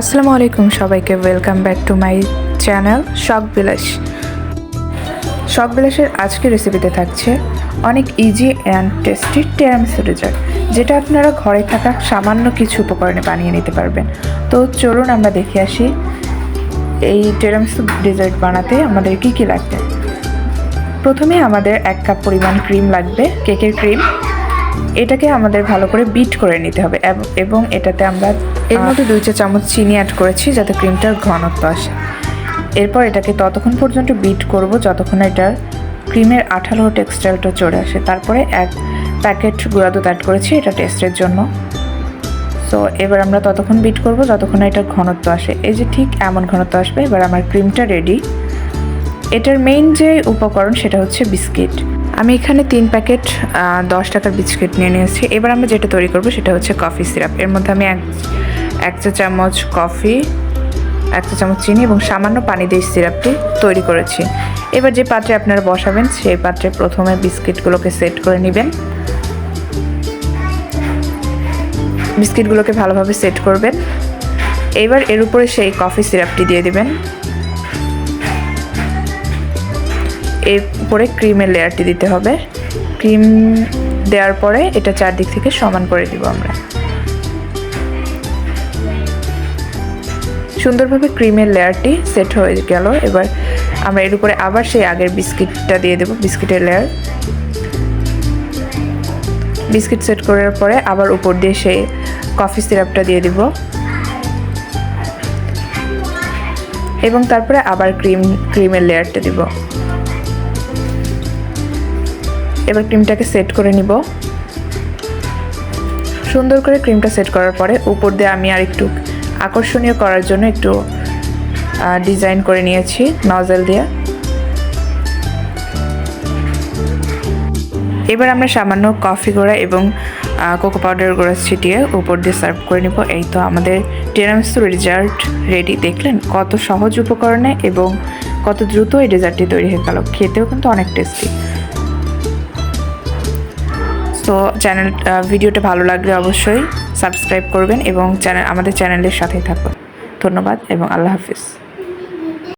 আসসালামু আলাইকুম সবাইকে welcome back to my channel Shokh Bilas. শখ বিলাসের আজকের রেসিপিতে থাকছে অনেক easy and tasty tiramisu dessert যেটা আপনারা ঘরে থাকা সামান্য কিছু উপকরণে বানিয়ে নিতে পারবেন। তো চলুন আমরা দেখে আসি এই টেরামিসু ডেজার্ট বানাতে আমাদের কী কী লাগবে। প্রথমে আমাদের এক কাপ পরিমাণ ক্রিম লাগবে কেকের ক্রিম এটাকে আমাদের ভালো করে বিট করে নিতে হবে এবং এটাতে আমরা এর মধ্যে দুই চা চামচ চিনি অ্যাড করেছি যাতে ক্রিমটার ঘনত্ব আসে। এরপর এটাকে ততক্ষণ পর্যন্ত বিট করব যতক্ষণ এটার ক্রিমের আঠালো টেক্সচারটা চলে আসে। তারপরে এক প্যাকেট গুঁড়া দুধ অ্যাড করেছি এটা টেস্টের জন্য। সো এবার আমরা ততক্ষণ বিট করব যতক্ষণ না এটার ঘনত্ব আসে। এই যে ঠিক এমন ঘনত্ব আসবে এবার আমার ক্রিমটা রেডি এটার মেইন যে উপকরণ সেটা হচ্ছে বিস্কিট আমি এখানে তিন প্যাকেট দশ টাকার বিস্কিট নিয়ে নিয়েছি। এবার আমরা যেটা তৈরি করব সেটা হচ্ছে কফি সিরাপ। এর মধ্যে আমি এক এক চা চামচ কফি, এক চা চামচ চিনি এবং সামান্য পানি দিয়ে সিরাপটি তৈরি করেছি। এবার যে পাত্রে আপনারা বসাবেন, সেই পাত্রে প্রথমে বিস্কিটগুলোকে সেট করে নেবেন। বিস্কিটগুলোকে ভালোভাবে সেট করবেন। এবার এর উপরে সেই কফি সিরাপটি দিয়ে দিবেন। এর উপরে ক্রিমের লেয়ারটি দিতে হবে। ক্রিম দেওয়ার পরে এটা চারদিক থেকে সমান করে দিব আমরা। সুন্দরভাবে ক্রিমের লেয়ারটি সেট হয়ে গেল। এবার আমরা এর উপরে আবার সেই আগের বিস্কিটটা দিয়ে দেবো, বিস্কিটের লেয়ার। বিস্কিট সেট করার পরে আবার উপর দিয়ে সেই কফি সিরাপটা দিয়ে দিব। এবং তারপরে আবার ক্রিম, ক্রিমের লেয়ারটা দিব। এবার ক্রিমটাকে সেট করে নিব। সুন্দর করে ক্রিমটা সেট করার পরে উপর দিয়ে আমি আর একটু আকর্ষণীয় করার জন্য একটু ডিজাইন করে নিয়েছি নজেল দিয়ে। এবার আমরা সামান্য কফি গুঁড়া এবং কোকো পাউডার গুঁড়া ছিটিয়ে উপর দিয়ে সার্ভ করে নিব। এই তো আমাদের টেরামিসু রেজাল্ট রেডি। দেখলেন কত সহজ উপকরণে এবং কত দ্রুত এই ডেজার্টটি তৈরি হয়ে গেল। খেতেও কিন্তু অনেক টেস্টি। তো চ্যানেল ভিডিওটা ভালো লাগলে অবশ্যই সাবস্ক্রাইব করবেন এবং চ্যানেল আমাদের চ্যানেলের সাথেই থাকুন। ধন্যবাদ এবং আল্লাহ হাফিজ।